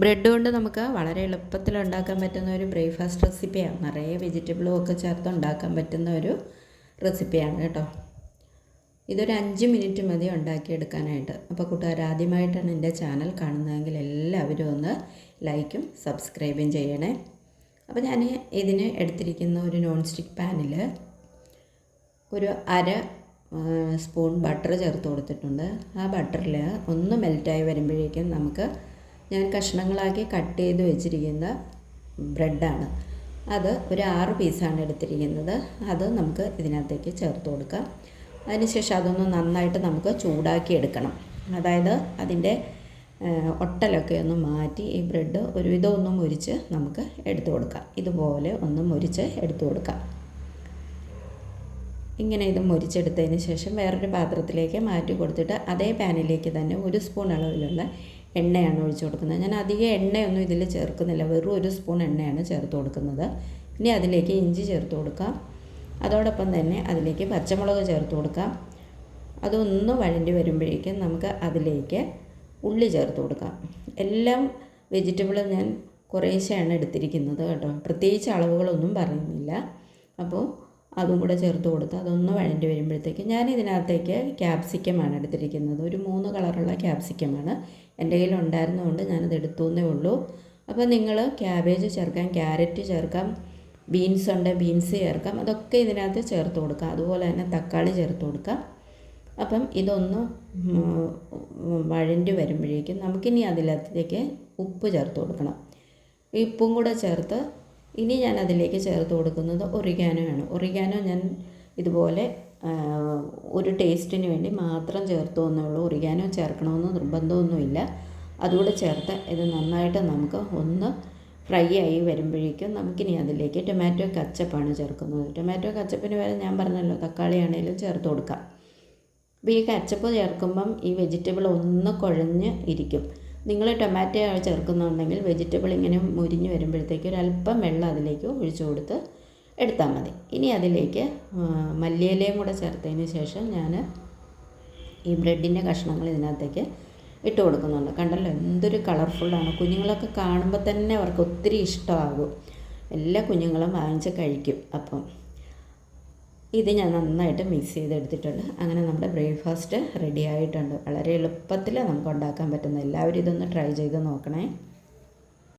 Bread കൊണ്ട് നമുക്ക് വളരെ എളുപ്പത്തിൽ ഉണ്ടാക്കാൻ പറ്റുന്ന ഒരു ബ്രേക്ക്ഫാസ്റ്റ് റെസിപ്പിയാണ്. നിറയെ വെജിറ്റബിളും ഒക്കെ ചേർത്ത് ഉണ്ടാക്കാൻ പറ്റുന്ന ഒരു റെസിപ്പിയാണ് കേട്ടോ. ഇതൊരു അഞ്ച് മിനിറ്റ് മതി ഉണ്ടാക്കിയെടുക്കാനായിട്ട്. അപ്പോൾ കൂട്ടുകാർ ആദ്യമായിട്ടാണ് എന്റെ ചാനൽ കാണുന്നതെങ്കിൽ എല്ലാവരും ഒന്ന് ലൈക്കും സബ്സ്ക്രൈബും ചെയ്യണേ. അപ്പോൾ ഞാൻ ഇതിന് എടുത്തിരിക്കുന്ന ഒരു നോൺ സ്റ്റിക്ക് പാനിൽ ഒരു അര സ്പൂൺ ബട്ടർ ചേർത്ത് കൊടുത്തിട്ടുണ്ട്. ആ ബട്ടറിൽ ഒന്ന് മെൽറ്റായി വരുമ്പോഴേക്കും നമുക്ക് ഞാൻ കഷ്ണങ്ങളാക്കി കട്ട് ചെയ്ത് വെച്ചിരിക്കുന്ന ബ്രെഡാണ്. അത് ഒരു ആറ് പീസാണ് എടുത്തിരിക്കുന്നത്. അത് നമുക്ക് ഇതിനകത്തേക്ക് ചേർത്ത് കൊടുക്കാം. അതിനുശേഷം അതൊന്ന് നന്നായിട്ട് നമുക്ക് ചൂടാക്കി എടുക്കണം. അതായത് അതിന്റെ ഒട്ടലൊക്കെ ഒന്ന് മാറ്റി ഈ ബ്രെഡ് ഒരുവിധം ഒന്ന് മുരിച്ച് നമുക്ക് എടുത്തു കൊടുക്കാം. ഇതുപോലെ ഒന്ന് മുരിച്ച് എടുത്തു കൊടുക്കാം. ഇങ്ങനെ ഇത് മുരിച്ചെടുത്തതിന് ശേഷം വേറൊരു പാത്രത്തിലേക്ക് മാറ്റി കൊടുത്തിട്ട് അതേ പാനിലേക്ക് തന്നെ ഒരു സ്പൂൺ അളവിലുള്ള എണ്ണയാണ് ഒഴിച്ചു കൊടുക്കുന്നത്. ഞാൻ അധികം എണ്ണയൊന്നും ഇതിൽ ചേർക്കുന്നില്ല. വെറും ഒരു സ്പൂൺ എണ്ണയാണ് ചേർത്ത് കൊടുക്കുന്നത്. ഇനി അതിലേക്ക് ഇഞ്ചി ചേർത്ത് കൊടുക്കാം. അതോടൊപ്പം തന്നെ അതിലേക്ക് പച്ചമുളക് ചേർത്ത് കൊടുക്കാം. അതൊന്ന് വഴണ്ടി വരുമ്പോഴേക്കും നമുക്ക് അതിലേക്ക് ഉള്ളി ചേർത്ത് കൊടുക്കാം. എല്ലാം വെജിറ്റബിളും ഞാൻ കുറേശ്ശെയാണ് എടുത്തിരിക്കുന്നത് കേട്ടോ. പ്രത്യേകിച്ച് അളവുകളൊന്നും പറയുന്നില്ല. അപ്പോൾ അതും കൂടെ ചേർത്ത് കൊടുത്ത് അതൊന്ന് വഴണ്ടി വരുമ്പോഴത്തേക്ക് ഞാൻ ഇതിനകത്തേക്ക് ക്യാപ്സിക്കമാണ് എടുത്തിരിക്കുന്നത്. ഒരു മൂന്ന് കളറുള്ള ക്യാപ്സിക്കമാണ്. എന്റെ കയ്യിൽ ഉണ്ടായിരുന്നതുകൊണ്ട് ഞാനത് എടുത്തുവെന്നേ ഉള്ളൂ. അപ്പോൾ നിങ്ങൾ ക്യാബേജ് ചേർക്കാം ക്യാരറ്റ് ചേർക്കാം ബീൻസ് ഉണ്ട് ബീൻസ് ചേർക്കാം അതൊക്കെ ഇതിനകത്ത് ചേർത്ത് കൊടുക്കാം. അതുപോലെ തന്നെ തക്കാളി ചേർത്ത് കൊടുക്കാം. അപ്പം ഇതൊന്ന് വഴണ്ടി വരുമ്പോഴേക്കും നമുക്കിനി അതിലത്തേക്ക് ഉപ്പ് ചേർത്ത് കൊടുക്കണം. ഉപ്പും കൂടെ ചേർത്ത് ഇനി ഞാൻ അതിലേക്ക് ചേർത്ത് കൊടുക്കുന്നത് ഒറിഗാനോ ആണ്. ഒറിഗാനോ ഞാൻ ഇതുപോലെ ഒരു ടേസ്റ്റിന് വേണ്ടി മാത്രം ചേർത്ത് എന്നുള്ളൂ ഒറിഗാനോ ചേർക്കണമെന്ന് നിർബന്ധമൊന്നുമില്ല. അതുകൂടെ ചേർത്ത് ഇത് നന്നായിട്ട് നമുക്ക് ഒന്ന് ഫ്രൈ ആയി വരുമ്പോഴേക്കും നമുക്കിനി അതിലേക്ക് ടൊമാറ്റോ കച്ചപ്പാണ് ചേർക്കുന്നത്. ടൊമാറ്റോ കച്ചപ്പിന് വരെ ഞാൻ പറഞ്ഞല്ലോ തക്കാളി ആണെങ്കിലും ചേർത്ത് കൊടുക്കാം. അപ്പോൾ ഈ കച്ചപ്പ് ചേർക്കുമ്പം ഈ വെജിറ്റബിൾ ഒന്ന് കുഴഞ്ഞ് ഇരിക്കും. നിങ്ങൾ ടൊമാറ്റോ ചേർക്കുന്നുണ്ടെങ്കിൽ വെജിറ്റബിൾ ഇങ്ങനെ മുരിഞ്ഞ് വരുമ്പോഴത്തേക്ക് ഒരല്പം വെള്ളം അതിലേക്ക് ഒഴിച്ചു കൊടുത്ത് എടുത്താൽ മതി. ഇനി അതിലേക്ക് മല്ലിയിലയും കൂടെ ചേർത്തതിന് ശേഷം ഞാൻ ഈ ബ്രെഡിന്റെ കഷ്ണങ്ങൾ ഇതിനകത്തേക്ക് ഇട്ട് കൊടുക്കുന്നുണ്ട്. കണ്ടല്ലോ എന്തൊരു കളർഫുള്ളാണ്. കുഞ്ഞുങ്ങളൊക്കെ കാണുമ്പോൾ തന്നെ അവർക്ക് ഒത്തിരി ഇഷ്ടമാകും. എല്ലാ കുഞ്ഞുങ്ങളും വാങ്ങിച്ച് കഴിക്കും അപ്പം. ഇത് ഞാൻ നന്നായിട്ട് മിക്സ് ചെയ്തെടുത്തിട്ടുണ്ട്. അങ്ങനെ നമ്മുടെ ബ്രേക്ക്ഫാസ്റ്റ് റെഡി ആയിട്ടുണ്ട്. വളരെ എളുപ്പത്തിൽ നമുക്ക് ഉണ്ടാക്കാൻ പറ്റുന്ന. എല്ലാവരും ഇതൊന്ന് ട്രൈ ചെയ്ത് നോക്കണേ.